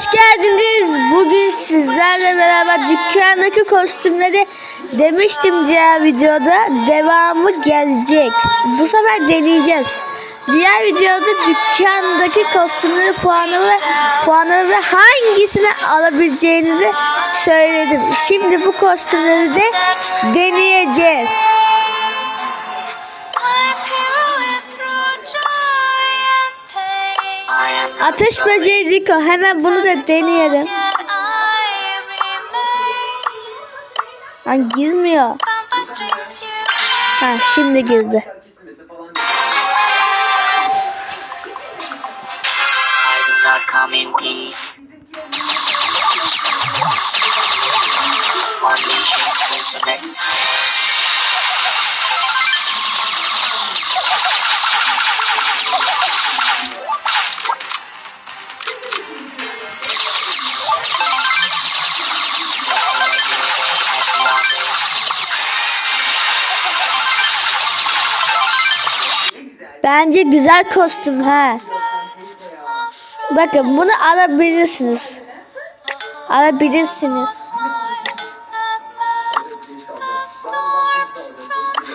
hoş geldiniz. Bugün sizlerle beraber dükkandaki kostümleri demiştim diğer videoda devamı gelecek. Bu sefer deneyeceğiz. Diğer videoda dükkandaki kostümleri puanı ve puanı ve hangisini alabileceğinizi söyledim. Şimdi bu kostümleri de deneyeceğiz. Ateş böceği Rico hemen bunu da deneyelim. Lan girmiyor. Ha şimdi girdi. Bence güzel kostüm ha. Bakın bunu alabilirsiniz. Alabilirsiniz.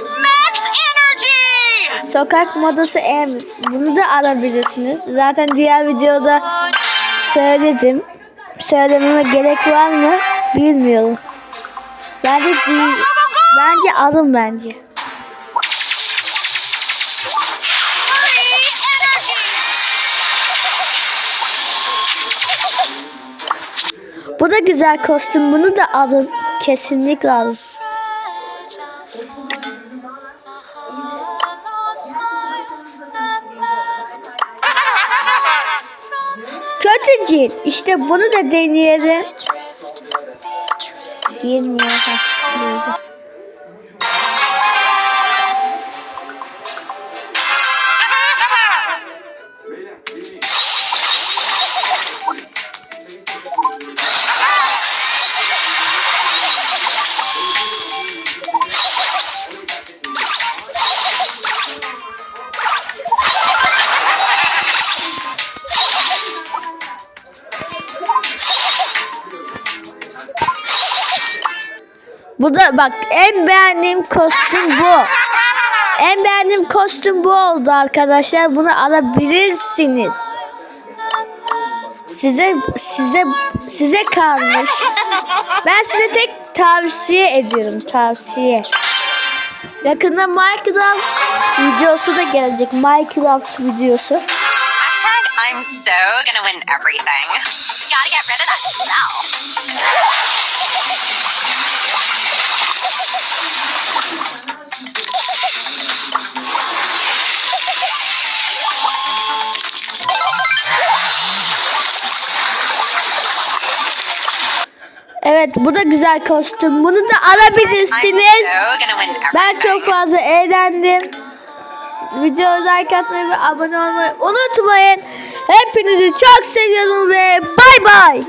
Max energy! Sokak modası Ems. Bunu da alabilirsiniz. Zaten diğer videoda söyledim. Söylememe gerek var mı bilmiyorum. Bence değil. Bence alın bence. Bu da güzel kostüm. Bunu da alın. Kesinlikle alın. Kötü cin. İşte bunu da deneyelim. Girmiyor. Ha, Bu da bak en beğendiğim kostüm bu. En beğendiğim kostüm bu oldu arkadaşlar. Bunu alabilirsiniz. Size size size kalmış. Ben size tek tavsiye ediyorum. Tavsiye. Yakında Minecraft videosu da gelecek. Minecraft videosu. I'm so gonna win everything. Gotta get rid of that smell. Bu da güzel kostüm. Bunu da alabilirsiniz. Ben çok fazla eğlendim. Videoya like atmayı ve abone olmayı unutmayın. Hepinizi çok seviyorum ve bay bay.